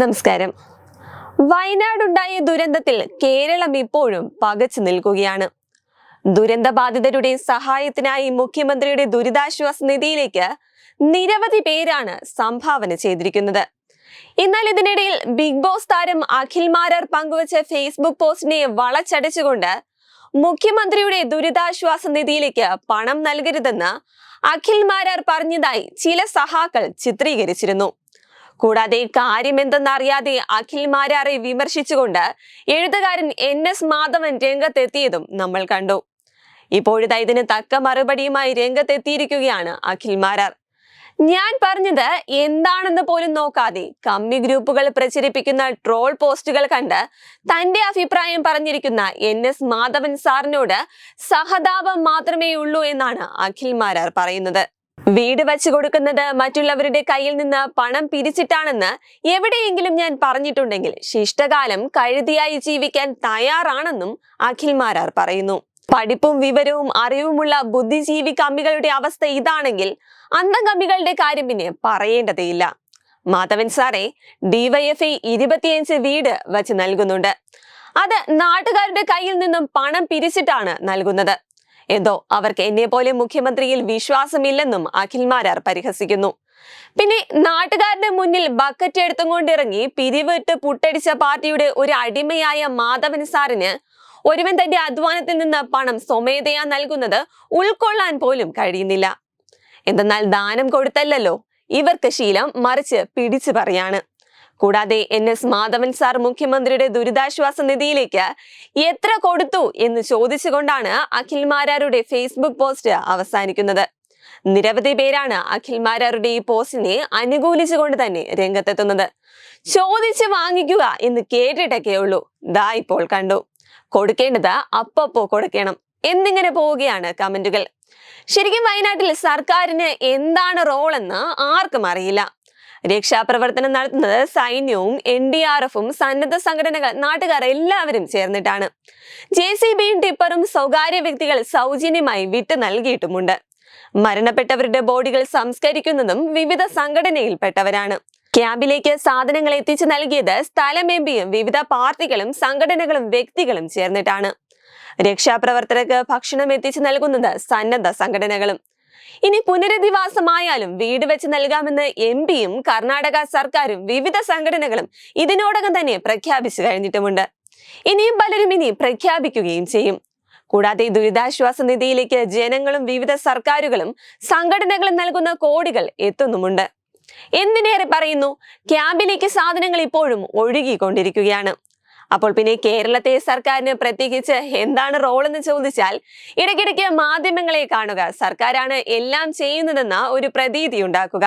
നമസ്കാരം. വയനാടുണ്ടായ ദുരന്തത്തിൽ കേരളം ഇപ്പോഴും പകച്ചു നിൽക്കുകയാണ്. ദുരന്തബാധിതരുടെ സഹായത്തിനായി മുഖ്യമന്ത്രിയുടെ ദുരിതാശ്വാസ നിധിയിലേക്ക് നിരവധി പേരാണ് സംഭാവന ചെയ്തിരിക്കുന്നത്. എന്നാൽ ഇതിനിടയിൽ ബിഗ് ബോസ് താരം അഖിൽ മാരാർ പങ്കുവച്ച ഫേസ്ബുക്ക് പോസ്റ്റിനെ വളച്ചടിച്ചുകൊണ്ട് മുഖ്യമന്ത്രിയുടെ ദുരിതാശ്വാസ നിധിയിലേക്ക് പണം നൽകരുതെന്ന് അഖിൽ മാരാർ പറഞ്ഞതായി ചില സഹാക്കൾ ചിത്രീകരിച്ചിരുന്നു. കൂടാതെ കാര്യമെന്തെന്നറിയാതെ അഖിൽ മാരാറെ വിമർശിച്ചുകൊണ്ട് എഴുത്തുകാരൻ എൻ എസ് മാധവൻ രംഗത്തെത്തിയതും നമ്മൾ കണ്ടു. ഇപ്പോഴത്തെ ഇതിന് തക്ക മറുപടിയുമായി രംഗത്തെത്തിയിരിക്കുകയാണ് അഖിൽമാരാർ ഞാൻ പറഞ്ഞത് എന്താണെന്ന് പോലും നോക്കാതെ കമ്മി ഗ്രൂപ്പുകൾ പ്രചരിപ്പിക്കുന്ന ട്രോൾ പോസ്റ്റുകൾ കണ്ട് തന്റെ അഭിപ്രായം പറഞ്ഞിരിക്കുന്ന എൻ എസ് മാധവൻ സാറിനോട് സഹതാപം മാത്രമേ ഉള്ളൂ എന്നാണ് അഖിൽമാരാർ പറയുന്നത്. വീട് വച്ചു കൊടുക്കുന്നത് മറ്റുള്ളവരുടെ കയ്യിൽ നിന്ന് പണം പിരിച്ചിട്ടാണെന്ന് എവിടെയെങ്കിലും ഞാൻ പറഞ്ഞിട്ടുണ്ടെങ്കിൽ ശിഷ്ടകാലം കഴുതിയായി ജീവിക്കാൻ തയ്യാറാണെന്നും അഖിൽ മാരാർ പറയുന്നു. പഠിപ്പും വിവരവും അറിവുമുള്ള ബുദ്ധിജീവി കമ്മികളുടെ അവസ്ഥ ഇതാണെങ്കിൽ അന്തം കമ്മികളുടെ കാര്യം പിന്നെ പറയേണ്ടതേയില്ല. മാധവൻ സാറേ ഡിവൈഎഫ്ഐ ഇരുപത്തിയഞ്ച് വീട് വച്ച് നൽകുന്നുണ്ട്. അത് നാട്ടുകാരുടെ കയ്യിൽ നിന്നും പണം പിരിച്ചിട്ടാണ് നൽകുന്നത്. എന്തോ അവർക്ക് എന്നെ പോലെ മുഖ്യമന്ത്രിയിൽ വിശ്വാസമില്ലെന്നും അഖിൽമാരാർ പരിഹസിക്കുന്നു. പിന്നെ നാട്ടുകാരുടെ മുന്നിൽ ബക്കറ്റ് എടുത്തുകൊണ്ടിറങ്ങി പിരിവിട്ട് പുട്ടടിച്ച പാർട്ടിയുടെ ഒരു അടിമയായ മാധവൻ സാറിന് ഒരുവൻ തന്റെ അധ്വാനത്തിൽ നിന്ന് പണം സ്വമേധയാ നൽകുന്നത് ഉൾക്കൊള്ളാൻ പോലും കഴിയുന്നില്ല. എന്തെന്നാൽ ദാനം കൊടുത്തല്ലോ ഇവർക്ക് ശീലം മറിച്ച് പിടിച്ചു പറയാണ്. കൂടാതെ എൻ എസ് മാധവൻ സാർ മുഖ്യമന്ത്രിയുടെ ദുരിതാശ്വാസ നിധിയിലേക്ക് എത്ര കൊടുത്തു എന്ന് ചോദിച്ചുകൊണ്ടാണ് അഖിൽ മാരാരുടെ ഫേസ്ബുക്ക് പോസ്റ്റ് അവസാനിക്കുന്നത്. നിരവധി പേരാണ് അഖിൽമാരാരുടെ ഈ പോസ്റ്റിനെ അനുകൂലിച്ചുകൊണ്ട് തന്നെ രംഗത്തെത്തുന്നത്. ചോദിച്ച് വാങ്ങിക്കുക എന്ന് കേട്ടിട്ടൊക്കെ ഉള്ളൂ. ദാ ഇപ്പോൾ കണ്ടു. കൊടുക്കേണ്ടത് അപ്പപ്പോ കൊടുക്കണം. എന്നിങ്ങനെ പോവുകയാണ് കമന്റുകൾ. ശരിക്കും വയനാട്ടിൽ സർക്കാരിന് എന്താണ് റോൾ എന്ന് ആർക്കും അറിയില്ല. രക്ഷാപ്രവർത്തനം നടത്തുന്നത് സൈന്യവും എൻ ഡി ആർ എഫും സന്നദ്ധ സംഘടനകൾ നാട്ടുകാർ എല്ലാവരും ചേർന്നിട്ടാണ്. ജെ സി ബിയും ടിപ്പറും സ്വകാര്യ വ്യക്തികൾ സൗജന്യമായി വിറ്റ് നൽകിയിട്ടുമുണ്ട്. മരണപ്പെട്ടവരുടെ ബോഡികൾ സംസ്കരിക്കുന്നതും വിവിധ സംഘടനയിൽപ്പെട്ടവരാണ്. ക്യാമ്പിലേക്ക് സാധനങ്ങൾ എത്തിച്ചു നൽകിയത് സ്ഥലം എം പിയും വിവിധ പാർട്ടികളും സംഘടനകളും വ്യക്തികളും ചേർന്നിട്ടാണ്. രക്ഷാപ്രവർത്തകർക്ക് ഭക്ഷണം എത്തിച്ചു നൽകുന്നത് സന്നദ്ധ സംഘടനകളും ഇനി പുനരധിവാസമായാലും വീട് വെച്ച് നൽകാമെന്ന് എം പിയും കർണാടക സർക്കാരും വിവിധ സംഘടനകളും ഇതിനോടകം തന്നെ പ്രഖ്യാപിച്ചു കഴിഞ്ഞിട്ടുമുണ്ട്. ഇനിയും പലരും ഇനി പ്രഖ്യാപിക്കുകയും ചെയ്യും. കൂടാതെ ദുരിതാശ്വാസ നിധിയിലേക്ക് ജനങ്ങളും വിവിധ സർക്കാരുകളും സംഘടനകളും നൽകുന്ന കോടികൾ എത്തുന്നുമുണ്ട്. എന്തിനേറെ പറയുന്നു? ക്യാമ്പിലേക്ക് സാധനങ്ങൾ ഇപ്പോഴും ഒഴുകിക്കൊണ്ടിരിക്കുകയാണ്. അപ്പോൾ പിന്നെ കേരളത്തെ സർക്കാരിന് പ്രത്യേകിച്ച് എന്താണ് റോൾ എന്ന് ചോദിച്ചാൽ ഇടയ്ക്കിടയ്ക്ക് മാധ്യമങ്ങളെ കാണുക. സർക്കാരാണ് എല്ലാം ചെയ്യുന്നതെന്ന ഒരു പ്രതീതി ഉണ്ടാക്കുക.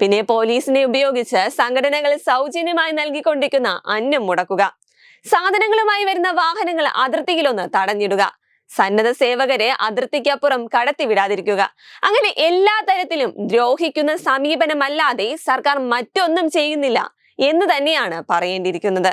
പിന്നെ പോലീസിനെ ഉപയോഗിച്ച് സംഘടനകൾ സൗജന്യമായി നൽകിക്കൊണ്ടിരിക്കുന്ന അന്നം മുടക്കുക. സാധനങ്ങളുമായി വരുന്ന വാഹനങ്ങൾ അതിർത്തിയിലൊന്ന് തടഞ്ഞിടുക. സന്നദ്ധ സേവകരെ അതിർത്തിക്കപ്പുറം കടത്തിവിടാതിരിക്കുക. അങ്ങനെ എല്ലാ തരത്തിലും ദ്രോഹിക്കുന്ന സമീപനമല്ലാതെ സർക്കാർ മറ്റൊന്നും ചെയ്യുന്നില്ല എന്ന് തന്നെയാണ് പറയേണ്ടിയിരിക്കുന്നത്.